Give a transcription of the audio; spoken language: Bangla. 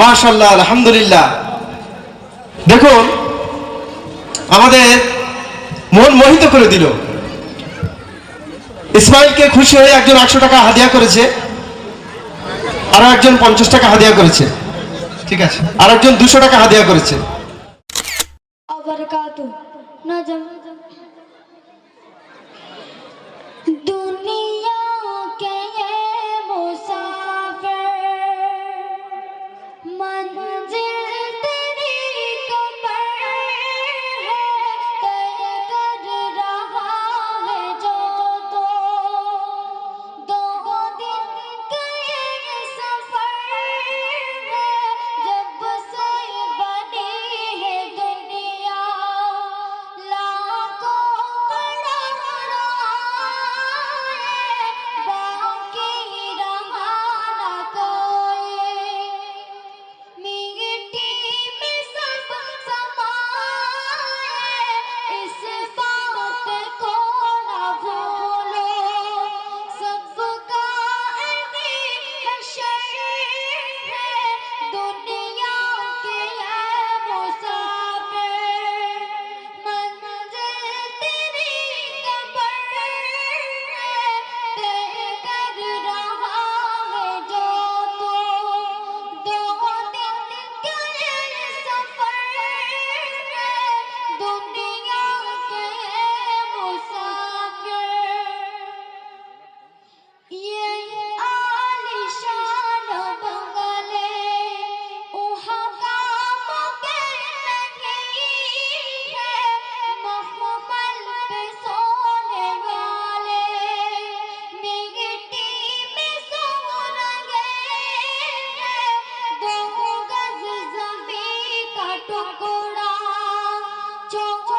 মাশাল্লাহ আলহামদুলিল্লাহ। দেখুন, আমাদের মন মোহিত করে দিল। ইসমাইলকে খুশি হয়ে একজন একশো টাকা হাদিয়া করেছে, আরও একজন পঞ্চাশ টাকা হাদিয়া করেছে। ঠিক আছে আর একজন দুশো টাকা হাদিয়া করেছে। 中